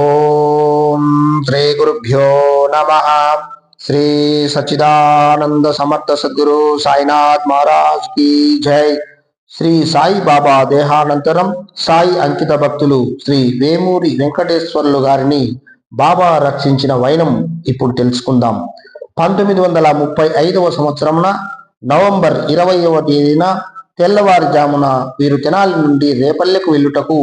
ఓం శ్రీ గురుభ్యో నమ. శ్రీ సచిదానంద సమర్థ సద్గురు సాయినాథ్ మహారాజ్కి జై. శ్రీ సాయి బాబా దేహానంతరం సాయి అంకిత భక్తులు శ్రీ వేమూరి వెంకటేశ్వర్లు గారిని బాబా రక్షించిన వైనం ఇప్పుడు తెలుసుకుందాం. పంతొమ్మిది వందల ముప్పై ఐదవ సంవత్సరమున నవంబర్ ఇరవైవ తేదీన తెల్లవారుజామున వీరు తెనాలి నుండి రేపల్లెకు వెళ్ళుటకు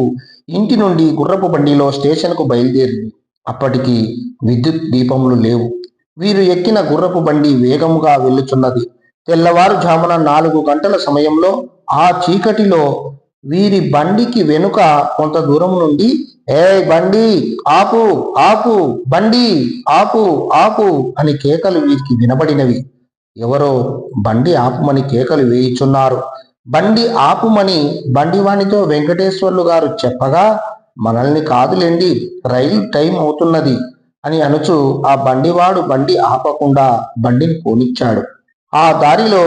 ఇంటి నుండి గుర్రపు బండిలో స్టేషన్కు బయలుదేరింది. అప్పటికి విద్యుత్ దీపములు లేవు. వీరు ఎక్కిన గుర్రపు బండి వేగముగా వెళ్ళుచున్నది. తెల్లవారుజామున నాలుగు గంటల సమయంలో ఆ చీకటిలో వీరి బండికి వెనుక కొంత దూరం నుండి ఏ బండి ఆపు ఆపు బండి ఆపు ఆపు అని కేకలు వీరికి వినబడినవి. ఎవరో బండి ఆపుమని కేకలు వేయుచున్నారు. బండి ఆపుమని బండివాణితో వెంకటేశ్వర్లు గారు చెప్పగా మనల్ని కాదులేండి రైలు టైం అవుతున్నది అని అనుచు ఆ బండివాడు బండి ఆపకుండా బండిని పోనిచ్చాడు. ఆ దారిలో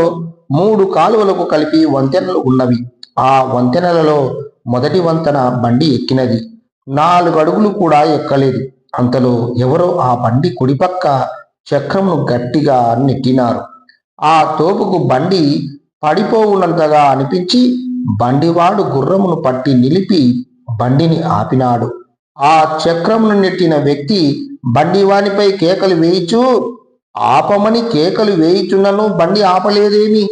మూడు కాలువలకు కలిపి వంతెనలు ఉన్నవి. ఆ వంతెనలలో మొదటి వంతెన బండి ఎక్కినది. నాలుగు అడుగులు కూడా ఎక్కలేదు. అంతలో ఎవరో ఆ బండి కుడిపక్క చక్రమును గట్టిగా నెట్టినారు. ఆ తోపుకు బండి పడిపోవునంతగా అనిపించి బండివాడు గుర్రమును పట్టి నిలిపి బండిని ఆపినాడు. ఆ చక్రమును నెట్టిన వ్యక్తి బండివానిపై కేకలు వేయిచు ఆపమని కేకలు వేయిచున్నను బండి ఆపలేదేమి?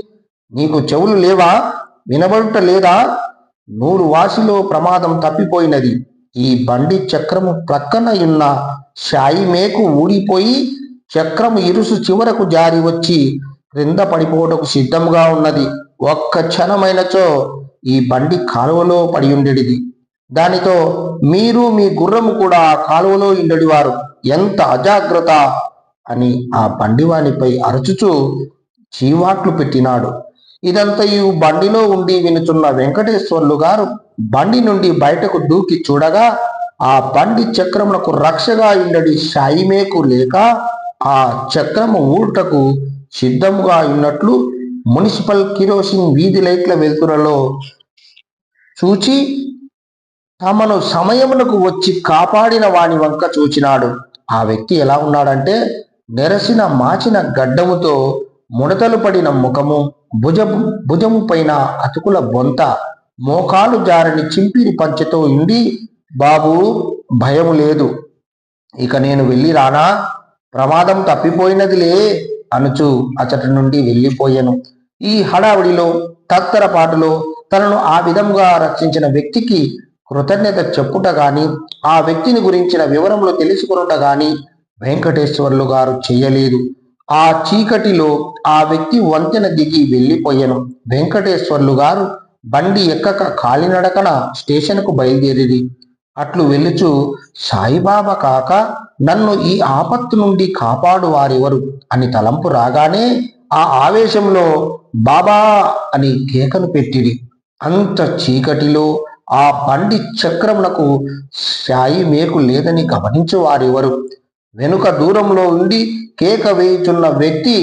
నీకు చెవులు లేవా? వినబడుట లేదా? నూరు వాసిలో ప్రమాదం తప్పిపోయినది. ఈ బండి చక్రము ప్రక్కన ఉన్న షాయి మేకు ఊడిపోయి చక్రము ఇరుసు చివరకు జారి వచ్చి క్రింద పడిపోవటకు సిద్ధంగా ఉన్నది. ఒక్క క్షణమైనచో ఈ బండి కాలువలో పడి ఉండేది దానితో మీరు మీ గుర్రము కూడా ఆ కాలువలో ఇండడివారు ఎంత అజాగ్రత్త! అని ఆ బండివానిపై అరచుచూ చీవాట్లు పెట్టినాడు. ఇదంతయు బండిలో ఉండి వినుచున్న వెంకటేశ్వర్లు గారు బండి నుండి బయటకు దూకి చూడగా ఆ బండి చక్రమునకు రక్షగా ఇండడి షాయిమేకు లేక ఆ చక్రము ఊటకు సిద్ధముగా ఉన్నట్లు మున్సిపల్ కిరోసిన్ వీధి లైట్ల వెలుతురలో చూచి తమను సమయమునకు వచ్చి కాపాడిన వాని వంక చూచినాడు. ఆ వ్యక్తి ఎలా ఉన్నాడంటే నెరసిన మాచిన గడ్డముతో ముడతలు పడిన ముఖము భుజ భుజము పైన అతుకుల బొంత మోకాలు జారని చింపిరి పంచెతో ఉండి బాబు భయము లేదు. ఇక నేను వెళ్ళి రానా? ప్రమాదం తప్పిపోయినదిలే. అనుచు అతడి నుండి వెళ్ళిపోయాను. ఈ హడావిడిలో తత్తరపాటులో తనను ఆ విధంగా రక్షించిన వ్యక్తికి కృతజ్ఞత చెప్పుట గాని ఆ వ్యక్తిని గురించిన వివరములు తెలుసుకునుట గాని వెంకటేశ్వర్లు గారు చేయలేదు. ఆ చీకటిలో ఆ వ్యక్తి వంతెన దిగి వెళ్ళిపోయాను. వెంకటేశ్వర్లు గారు బండి ఎక్కక కాలినడకన స్టేషన్కు బయలుదేరిది అట్లు వెలుచు సాయిబాబా కాక నన్ను ఈ ఆపత్తు నుండి కాపాడు వారెవరు అని తలంపు రాగానే ఆ ఆవేశంలో బాబా అని కేకను పెట్టిరి. అంత చీకటిలో ఆ బండి చక్రమునకు సాయి మేకు లేదని గమనించు వారెవరు వెనుక దూరంలో ఉండి కేక వేయుచున్న వ్యక్తి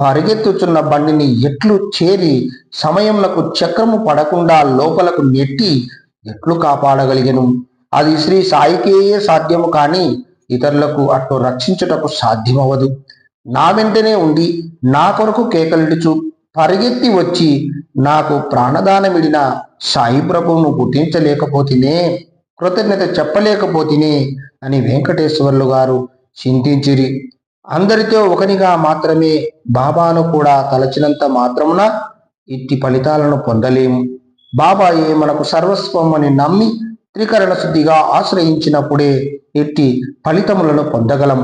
పరిగెత్తుచున్న బండిని ఎట్లు చేరి సమయంలకు చక్రము పడకుండా లోపలకు నెట్టి ఎట్లు కాపాడగలిగను? అది శ్రీ సాయికేయే సాధ్యము కానీ ఇతరులకు అట్టు రక్షించుటకు సాధ్యమవదు నా వెంటనే ఉండి నా కొరకు కేకలిడుచు పరిగెత్తి వచ్చి నాకు ప్రాణదానమిడిన సాయి ప్రభువును గుర్తించలేకపోతేనే కృతజ్ఞత చెప్పలేకపోతేనే అని వెంకటేశ్వర్లు గారు చింతించిరి. అందరితో ఒకనిగా మాత్రమే బాబాను కూడా తలచినంత మాత్రమున ఇట్టి ఫలితాలను పొందలేము. బాబాయే మనకు సర్వస్వం అని నమ్మి త్రికరణ శుద్ధిగా ఆశ్రయించినప్పుడే ఎట్టి ఫలితములను పొందగలం.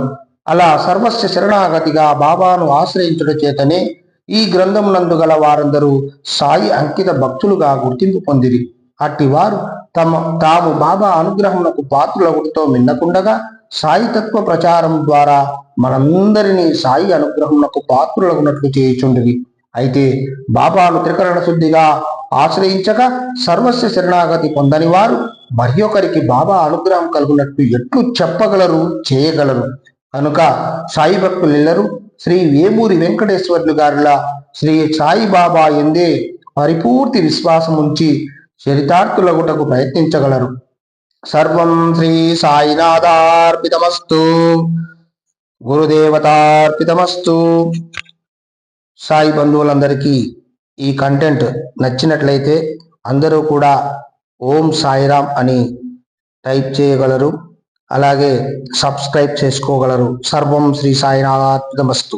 అలా సర్వస్వ శరణాగతిగా బాబాను ఆశ్రయించడం చేతనే ఈ గ్రంథమునందు గల వారందరూ సాయి అంకిత భక్తులుగా గుర్తింపు పొందిరి. అట్టి వారు తమ తాము బాబా అనుగ్రహమునకు పాత్రులగుడితో మిన్నకుండగా సాయి తత్వ ప్రచారం ద్వారా మనందరినీ సాయి అనుగ్రహమునకు పాత్రులగునట్లు చేయుచుండివి అయితే బాబాను త్రికరణ శుద్ధిగా ఆశ్రయించక సర్వస్వ శరణాగతి పొందని వారు మరి ఒకరికి బాబా అనుగ్రహం కలుగునట్టు ఎట్లు చెప్పగలరు చేయగలరు. కనుక సాయి భక్తులెల్లరూ శ్రీ వేమూరి వెంకటేశ్వర్లు గారిలా శ్రీ సాయి బాబా ఎందే పరిపూర్తి విశ్వాసం ఉంచి చరితార్థులగుటకు ప్రయత్నించగలరు. సర్వం శ్రీ సాయినాథార్పితమస్తు. గురుదేవతార్పితమస్తు. సాయి బంధువులందరికీ ఈ కంటెంట్ నచ్చినట్లయితే అందరూ కూడా ఓం సాయిరామ్ అని టైప్ చేయగలరు. అలాగే సబ్స్క్రైబ్ చేసుకోగలరు. సర్వం శ్రీ సాయినాథార్పితమస్తు